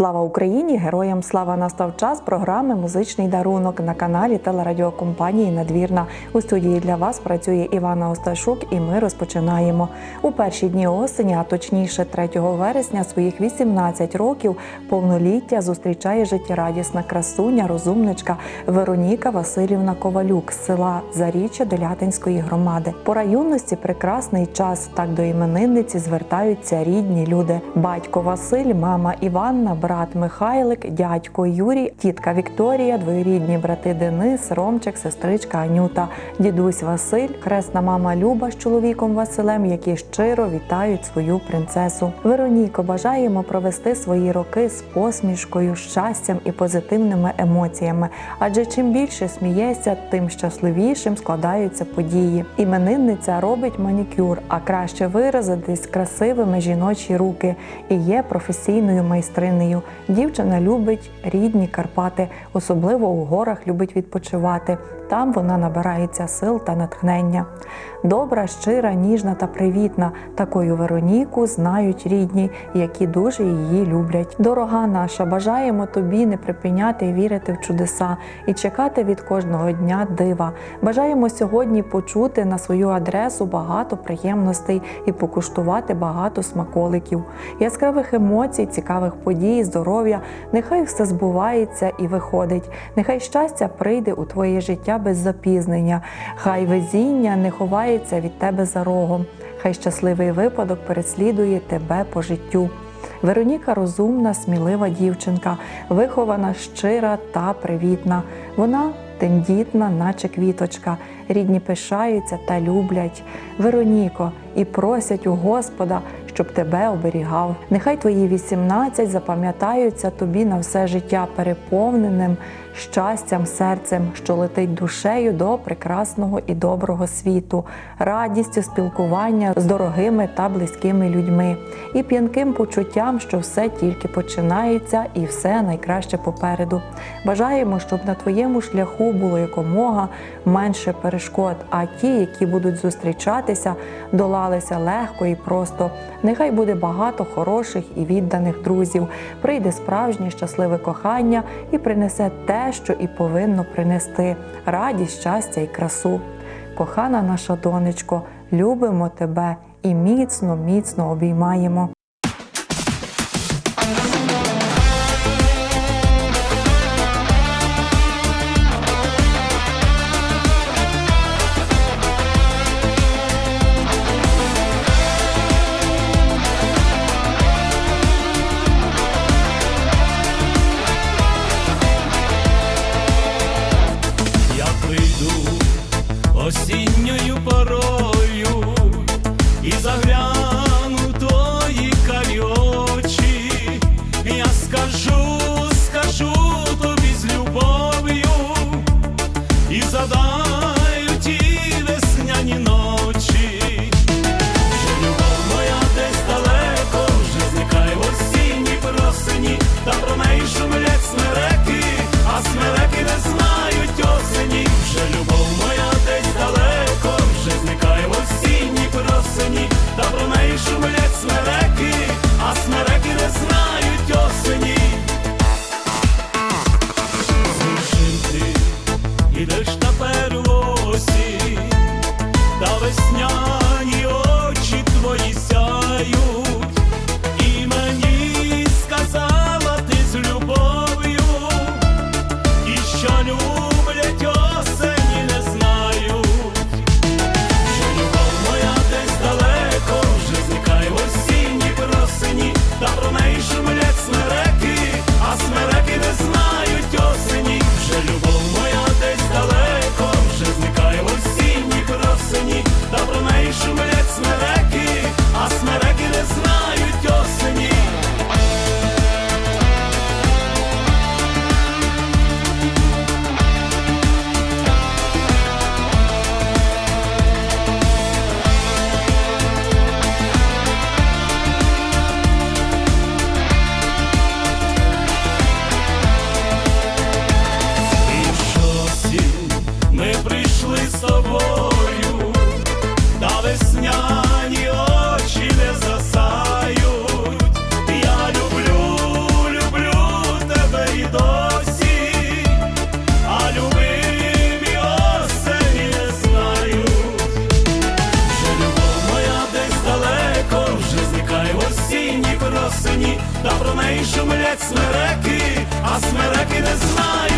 Слава Україні! Героям слава настав час програми Музичний дарунок на каналі телерадіокомпанії Надвірна. У студії для вас працює Івана Осташук, і ми розпочинаємо. У перші дні осені, а точніше 3 вересня, своїх 18 років повноліття зустрічає життєрадісна красуня, розумничка Вероніка Васильівна Ковалюк з села Заріччя Делятинської громади. По юності прекрасний час. Так до іменинниці звертаються рідні люди: батько Василь, мама Іванна, брат Михайлик, дядько Юрій, тітка Вікторія, двоюрідні брати Денис, Ромчик, сестричка Анюта, дідусь Василь, хресна мама Люба з чоловіком Василем, які щиро вітають свою принцесу. Вероніко, бажаємо провести свої роки з посмішкою, щастям і позитивними емоціями. Адже чим більше смієшся, тим щасливішим складаються події. Іменинниця робить манікюр, а краще виразитись красивими жіночі руки і є професійною майстринею. Дівчина любить рідні Карпати, особливо у горах любить відпочивати. Там вона набирається сил та натхнення. Добра, щира, ніжна та привітна. Такою Вероніку знають рідні, які дуже її люблять. Дорога наша, бажаємо тобі не припиняти вірити в чудеса і чекати від кожного дня дива. Бажаємо сьогодні почути на свою адресу багато приємностей і покуштувати багато смаколиків, яскравих емоцій, цікавих подій, здоров'я. Нехай все збувається і виходить. Нехай щастя прийде у твоє життя без запізнення. Хай везіння не ховається від тебе за рогом. Хай щасливий випадок переслідує тебе по життю. Вероніка розумна, смілива дівчинка, вихована, щира та привітна. Вона тендітна, наче квіточка. Рідні пишаються та люблять. Вероніко, і просять у Господа, щоб тебе оберігав. Нехай твої 18 запам'ятаються тобі на все життя переповненим щастям, серцем, що летить душею до прекрасного і доброго світу, радістю спілкування з дорогими та близькими людьми, і п'янким почуттям, що все тільки починається і все найкраще попереду. Бажаємо, щоб на твоєму шляху було якомога менше перешкод, а ті, які будуть зустрічатися, долалися легко і просто. Нехай буде багато хороших і відданих друзів. Прийде справжнє щасливе кохання і принесе те, що і повинно принести радість, щастя і красу. Кохана наша донечко, любимо тебе і міцно, міцно обіймаємо. Вже любов смереки, а смереки не знають